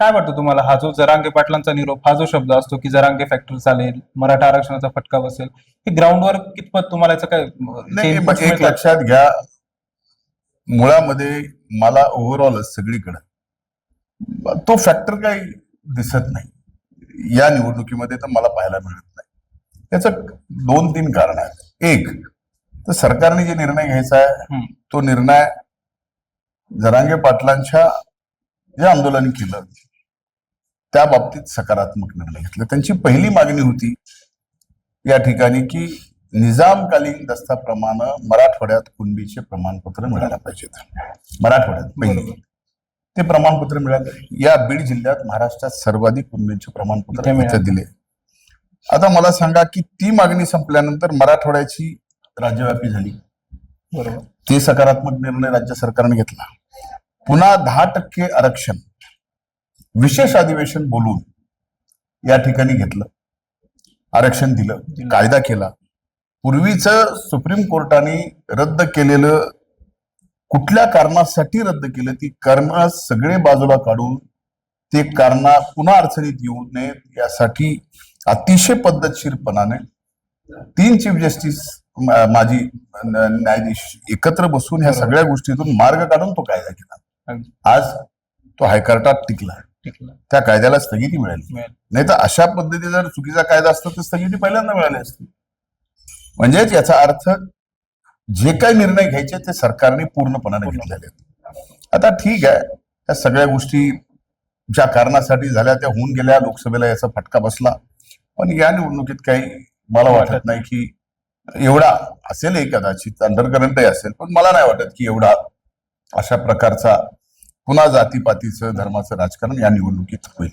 काय वाटतं तुम्हाला? हा जो जरांगे पाटलांचा निरोप हा जो शब्द असतो की जरांगे फॅक्टरी चालेल मराठा आरक्षणाचा फटका बसेल हे ग्राउंडवर कितपत तुम्हाला याचं काय नाही एक मिळतात? लक्षात घ्या. मुळामध्ये मला ओव्हरऑलच सगळीकडे. तो फॅक्टर काही दिसत नाही. या निवडणुकीमध्ये तर मला पाहायला मिळत नाही. याचं दोन तीन कारण आहेत. एक तर सरकारने जे निर्णय घ्यायचा आहे हम्म. तो निर्णय जरांगे पाटलांच्या जे आंदोलन केलं. त्या बाबतीत सकारात्मक निर्णय घेतला. त्यांची पहिली मागणी होती या ठिकाणी की निजामकालीन दस्ताप्रमाणे मराठवाड्यात कुणबीचे प्रमाणपत्र मिळायला पाहिजेत मराठवाड्यात पहिली. ते प्रमाणपत्र मिळाले. या बीड जिल्ह्यात महाराष्ट्रात सर्वाधिक कुणबीचे प्रमाणपत्र दिले. आता मला सांगा की ती मागणी संपल्यानंतर मराठवाड्याची राज्यव्यापी झाली. बरोबर. ते सकारात्मक निर्णय राज्य सरकारने घेतला. पुन्हा दहा टक्के आरक्षण विशेष अधिवेशन बोलून या ठिकाणी घेतलं आरक्षण दिलं. कायदा केला पूर्वीच सुप्रीम कोर्टाने रद्द केलेलं कुठल्या कारणासाठी रद्द केलं ती कारण सगळे बाजूला काढून ते कारण पुन्हा अडचणीत येऊ नयेत यासाठी अतिशय पद्धतशीरपणाने तीन चीफ जस्टिस माजी न्यायाधीश एकत्र बसून ह्या. सगळ्या गोष्टीतून मार्ग काढून तो कायदा केला. आज तो हायकोर्टात टिकला. टिकलं. त्या कायद्याला स्थगिती मिळाली. नाही तर अशा पद्धती जर चुकीचा कायदा असता तर स्थगिती पहिल्यांदा मिळाली असती. म्हणजेच याचा अर्थ जे काही निर्णय घ्यायचे ते सरकारने पूर्णपणाने पूर्ण. घेतलेले आहेत. आता ठीक आहे या सगळ्या गोष्टी ज्या कारणासाठी झाल्या त्या होऊन गेल्या लोकसभेला याचा फटका बसला. पण या निवडणुकीत काही मला वाटत नाही की एवढा असेलही कदाचित अंडरकरंटही असेल पण मला नाही वाटत की एवढा अशा प्रकारचा पुन्हा जातीपातीचं धर्माचं राजकारण या निवडणुकीत होईल.